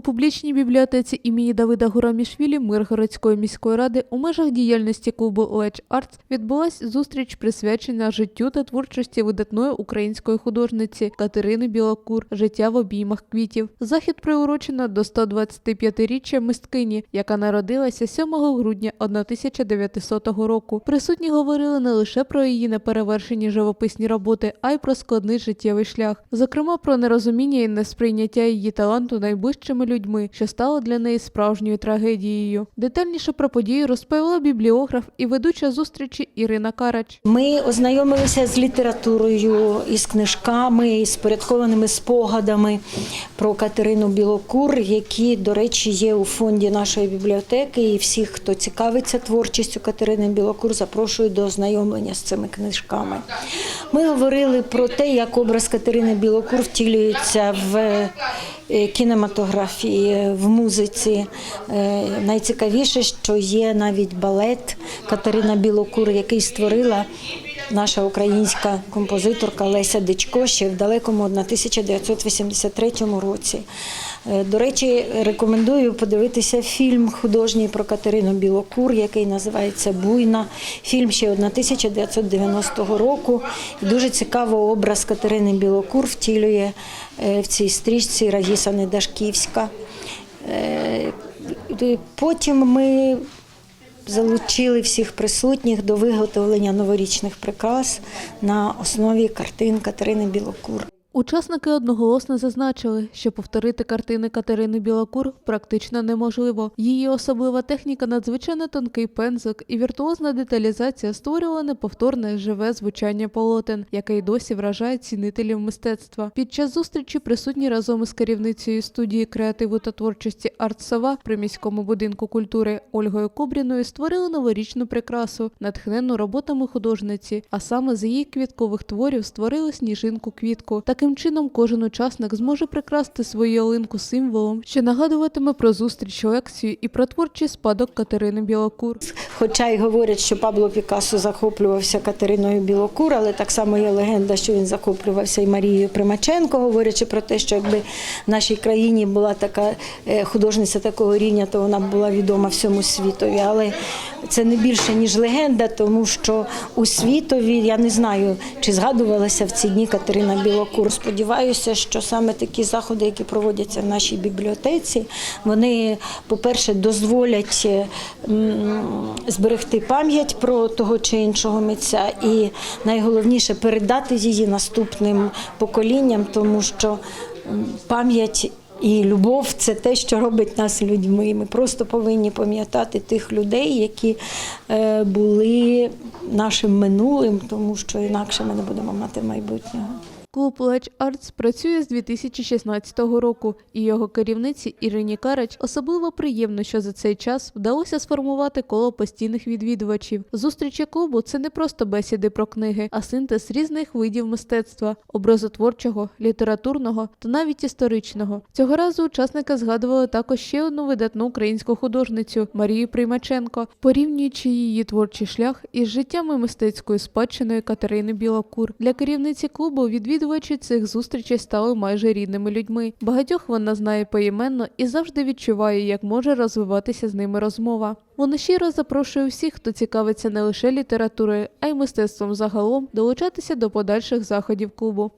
У публічній бібліотеці імені Давида Гурамішвілі Миргородської міської ради у межах діяльності клубу Ледж Артс відбулась зустріч, присвячена життю та творчості видатної української художниці Катерини Білокур Життя в обіймах квітів. Захід приурочено до 125-річчя мисткині, яка народилася 7 грудня 1900 року. Присутні говорили не лише про її неперевершені живописні роботи, а й про складний життєвий шлях, зокрема про нерозуміння і несприйняття її таланту найближчими людьми, що стало для неї справжньою трагедією. Детальніше про подію розповіла бібліограф і ведуча зустрічі Ірина Карач. Ми ознайомилися з літературою, із книжками, із порядкованими спогадами про Катерину Білокур, які, до речі, є у фонді нашої бібліотеки. І всіх, хто цікавиться творчістю Катерини Білокур, запрошую до ознайомлення з цими книжками. Ми говорили про те, як образ Катерини Білокур втілюється в кінематографії, в музиці. Е, Найцікавіше, що є навіть балет Катерина Білокур, який створила наша українська композиторка Леся Дичко ще в далекому 1983 році. Е, До речі, рекомендую подивитися фільм художній про Катерину Білокур, який називається Буйна. Фільм ще 1990 року. Дуже цікаво образ Катерини Білокур втілює е, в цій стрічці Раїса Недашківська. Е, Потім ми залучили всіх присутніх до виготовлення новорічних прикрас на основі картин Катерини Білокур. Учасники одноголосно зазначили, що повторити картини Катерини Білокур практично неможливо. Її особлива техніка надзвичайно тонкий пензик і віртуозна деталізація створювала неповторне живе звучання полотен, яке й досі вражає цінителів мистецтва. Під час зустрічі присутні разом із керівницею студії креативу та творчості «Артсова» при міському будинку культури Ольгою Кобріною створили новорічну прикрасу, натхнену роботами художниці, а саме з її квіткових творів створили сніжинку квітку. Таким чином, кожен учасник зможе прикрасти свою ялинку символом, що нагадуватиме про зустріч лекцію і про творчий спадок Катерини Білокур. Хоча й говорять, що Пабло Пікассо захоплювався Катериною Білокур, але так само є легенда, що він захоплювався і Марією Примаченко, говорячи про те, що якби в нашій країні була така е, художниця такого рівня, то вона була відома всьому світові. Але це не більше ніж легенда, тому що у світові я не знаю, чи згадувалася в ці дні Катерина Білокур. Сподіваюся, що саме такі заходи, які проводяться в нашій бібліотеці, вони, по-перше, дозволять е, зберегти пам'ять про того чи іншого митця, і найголовніше передати її наступним поколінням, тому що пам'ять. І любов це те, що робить нас людьми. Ми просто повинні пам'ятати тих людей, які е, були нашим минулим, тому що інакше ми не будемо мати майбутнього. Клуб Ледж Артс працює з 2016 року, і його керівниці Ірині Карач особливо приємно, що за цей час вдалося сформувати коло постійних відвідувачів. Зустрічі клубу це не просто бесіди про книги, а синтез різних видів мистецтва, образотворчого, літературного та навіть історичного. Цього разу учасники згадували також ще одну видатну українську художницю Марію Приймаченко, порівнюючи її творчий шлях із життям і мистецькою спадщиною Катерини Білокур. Для керівниці клубу відвідувачі цих зустрічей стали майже рідними людьми. Багатьох вона знає поіменно і завжди відчуває, як може розвиватися з ними розмова. Вона щиро запрошує всіх, хто цікавиться не лише літературою, а й мистецтвом загалом, долучатися до подальших заходів клубу.